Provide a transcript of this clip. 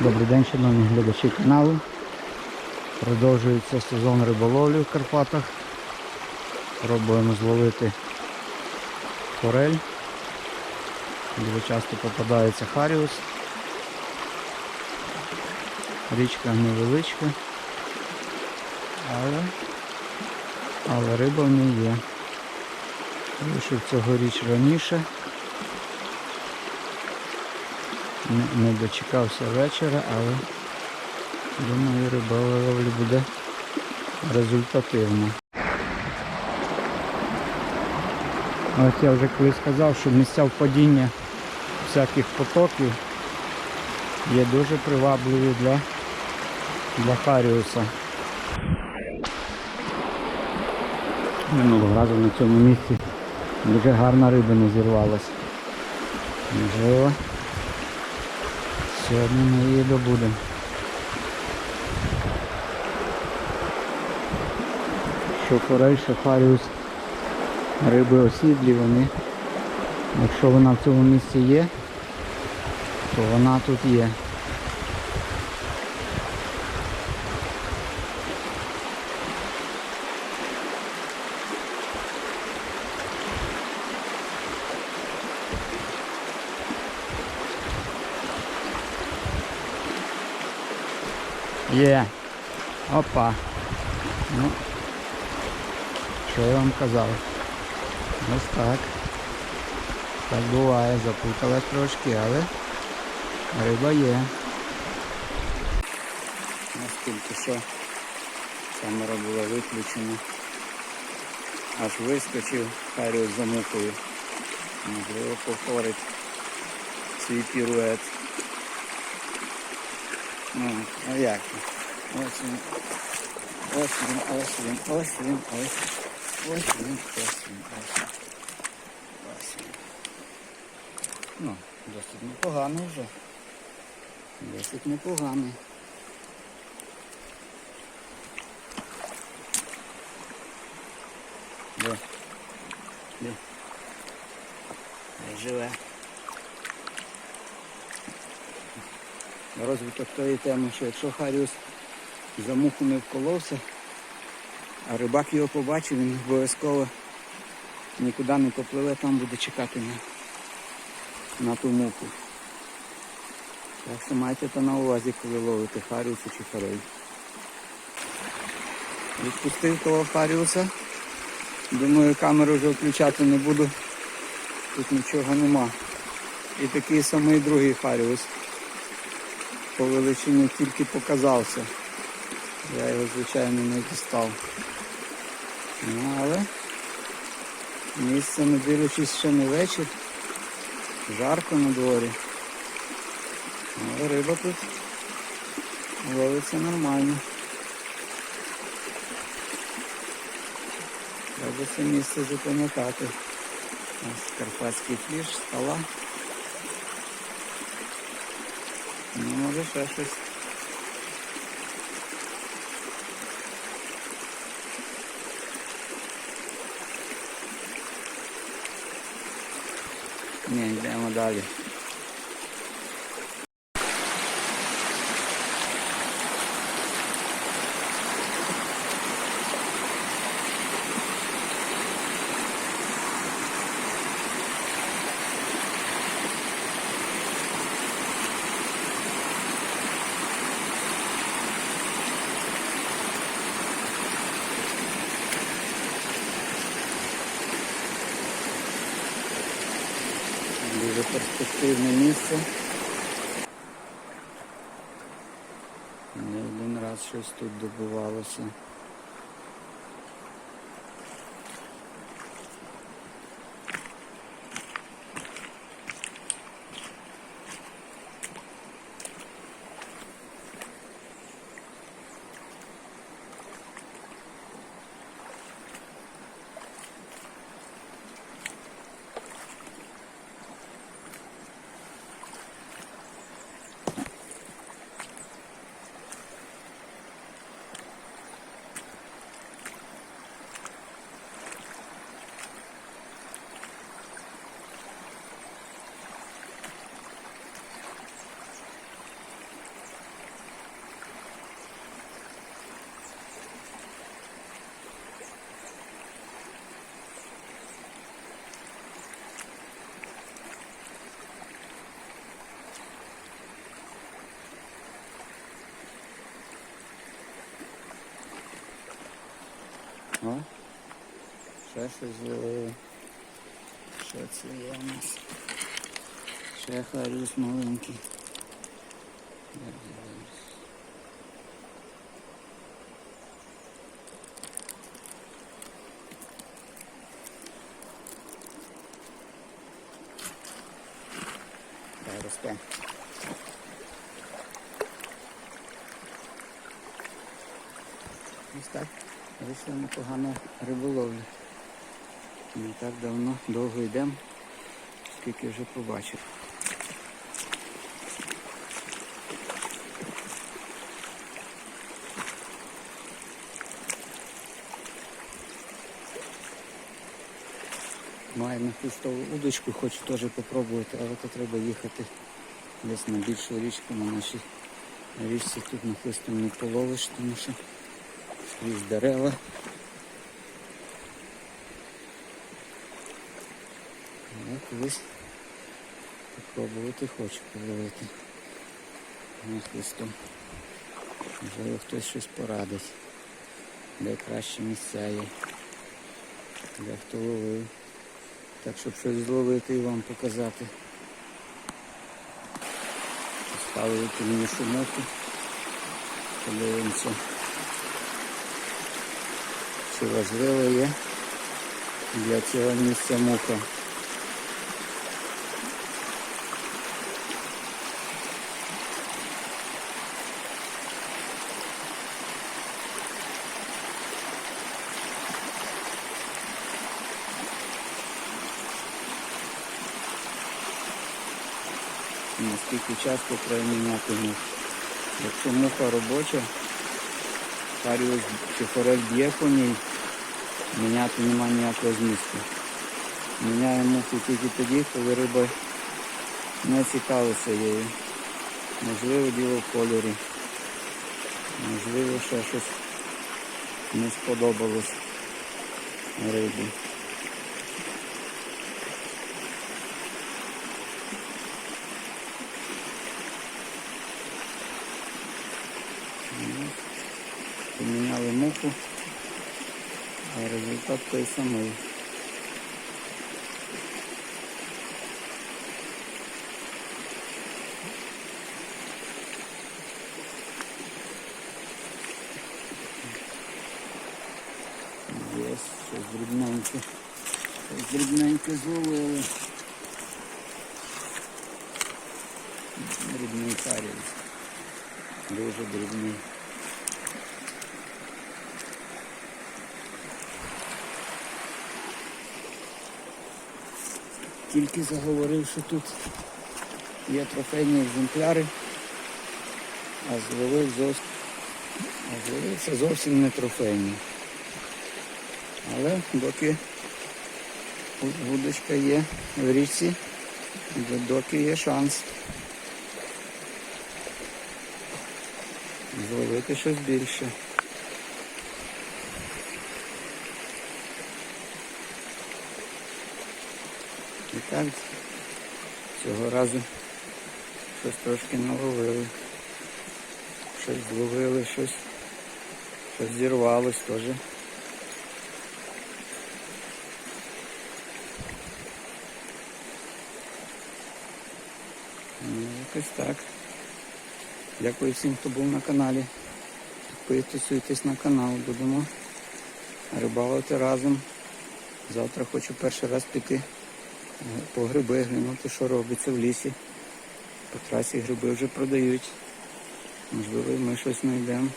Добрий день, шановні глядачі каналу. Продовжується сезон риболовлі в Карпатах. Пробуємо зловити форель. Дуже часто попадається Харіус. Річка невеличка, але, але риба в ній є. Вийшов цьогоріч раніше. Не, не дочекався вечора, але думаю риболовля буде результативна. От я вже колись сказав, що місця впадіння всяких потоків є дуже привабливі для, для Харіуса. Минулого разу на цьому місці дуже гарна риба не зірвалася. Можливо. Сьогодні ми її добудемо. Що корейше фаріус, риби осідлі, вони, якщо вона в цьому місці є, то вона тут є. Є. Опа. Ну, що я вам казав? Ось так. Так буває, запуталась трошки, але риба є. Наскільки що камера була виключена. Аж вискочив Харіус за мукою. Можливо повторить свій пірует. Ну, а як? Ось він. Ось він, ось він, ось він, ось. Ось він, ось він, ось він. Ось він. Ну, досить непоганий вже. Досить непоганий. Де? Де живе? Розвиток тої теми, що якщо Харіус за муху не вколовся, а рибак його побачив, він обов'язково нікуди не попливе, там буде чекати на, на ту муху. Так що майте то на увазі, коли ловите Харіуса чи форель. Відпустив того Харіуса. Думаю, камеру вже включати не буду. Тут нічого нема. І такий самий другий Харіус по величині тільки показався. Я його, звичайно, не дістав. Ну, але місце, не дивлячись ще не вечір. Жарко на дворі. Але риба тут ловиться нормально. Треба це місце запам'ятати. Ось карпатський фліш, скала. Ну, може ще щось. Ні, йдемо далі. Дуже перспективне місце. Не один раз щось тут добувалося. Ще щось. Що це є у нас? Ще харюс маленький. Росте. Ось так вийшла непогана риболовля. Не так давно довго йдемо, скільки вже побачив. Маю на хвістову удочку, хочу теж попробувати, але то треба їхати десь на більшу річку на нашій річці. Тут на хвистом не половиш, тому що скрізь дерева. Я колись попробувати хочу половити на хвистом. Можливо хтось щось порадить, де кращі місця є, де хто ловив. Так, щоб щось зловити і вам показати. Поставили мені шумовку. Подивимося. Чи важливо є для цього місця муха. Наскільки часто треба міняти мух. Якщо муха робоча, каріус чи форель б'є по ній, міняти немає ніякого змісту. Міняємо муху тільки тоді, коли риба не цікавиться її. Можливо, діло в кольорі. Можливо, ще щось не сподобалось рибі. Поміняли муку, а результат той самий. Є щось дрібненьке. Щось дрібненьке зловили. Дрібний каріус. Дуже дрібний. Тільки заговорив, що тут є трофейні екземпляри, а зловив зовсім, а зловився зовсім не трофейний. Але доки вудочка є в річці, доки є шанс зловити щось більше. Так цього разу щось трошки наловили. Щось зловили, щось, щось зірвалось теж. Ну, якось так. Дякую всім, хто був на каналі. Підписуйтесь на канал, будемо рибалити разом. Завтра хочу перший раз піти по гриби, глянути, що робиться в лісі. По трасі гриби вже продають. Можливо, ми щось знайдемо.